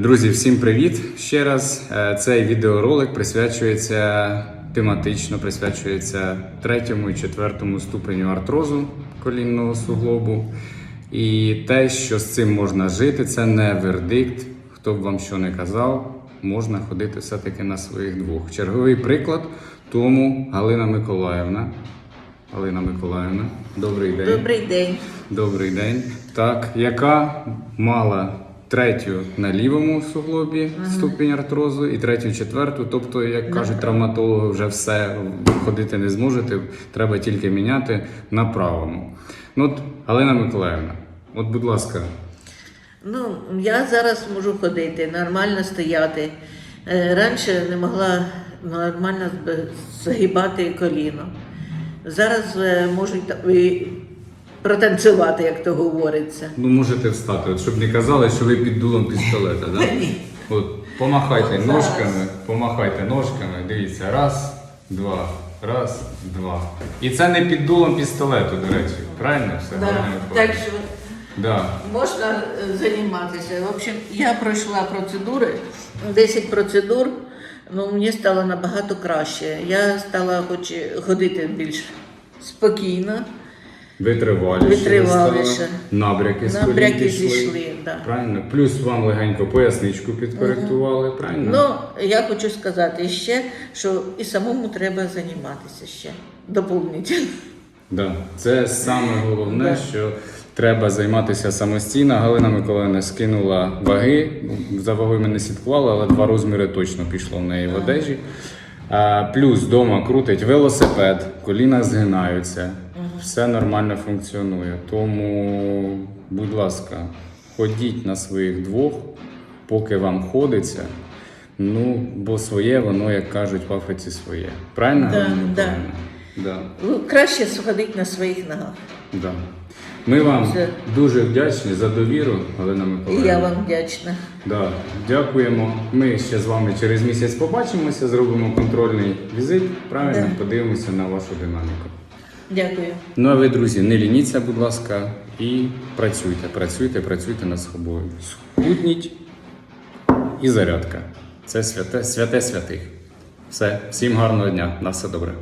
Друзі, всім привіт! Ще раз е, цей відеоролик присвячується тематично, присвячується третьому і четвертому ступеню артрозу колінного суглобу. І те, що з цим можна жити, це не вердикт. Хто б вам що не казав, можна ходити все-таки на своїх двох. Черговий приклад тому Галина Миколаївна. Галина Миколаївна, добрий день. Добрий день. Добрий день. Так, яка мала третю на лівому суглобі ступінь артрозу і третю, четверту. Тобто, як кажуть травматологи, вже все ходити не зможете, треба тільки міняти на правому. Ну, от, Галина Миколаївна, от, будь ласка, Ну, я зараз можу ходити, нормально стояти. Е, Раніше не могла нормально загибати коліно. Зараз е, можу й та- і протанцювати, як то говориться. ну можете встати, от, щоб не казали, що ви під дулом пістолета, да? От, помахайте От зараз. ножками, помахайте ножками, дивіться, раз, два, раз, два. І це не під дулом пістолету, до речі. Правильно все? Да. Так що Да. можна е, займатися. В общем, я пройшла процедури, 10 процедур, ну мені стало набагато краще. Я стала хоч і ходити більш спокійно. Витриваліше. Витриваліше. ви стали, Набряки з колін Набряки пішли. зійшли, да. Правильно. Плюс вам легенько поясничку підкоректували, правильно? Ну, я хочу сказати ще, що і самому треба займатися ще доповнительно. Да. Це саме головне, Да. що треба займатися самостійно. Галина Миколаївна скинула ваги. За вагою ми не слідкували, але два розміри точно пішло в неї в одежі. А, плюс вдома крутить велосипед, коліна згинаються, все нормально функціонує. Тому, будь ласка, ходіть на своїх двох, поки вам ходиться. Ну, бо своє, воно, як кажуть, в Африці своє. Правильно? Да, да. Да. Ну, Краще сходити на своїх ногах. Да. Ми вам Все. дуже вдячні за довіру, Галина І я вам вдячна. Да. Дякуємо. Ми ще з вами через місяць побачимося, зробимо контрольний візит. Правильно, Да. подивимося на вашу динаміку. Дякую. Ну а ви, друзі, не лініться, будь ласка, і працюйте, працюйте, працюйте над собою. Схудніть і зарядка. Це святе, святе святих. Все, всім гарного дня. На все добре.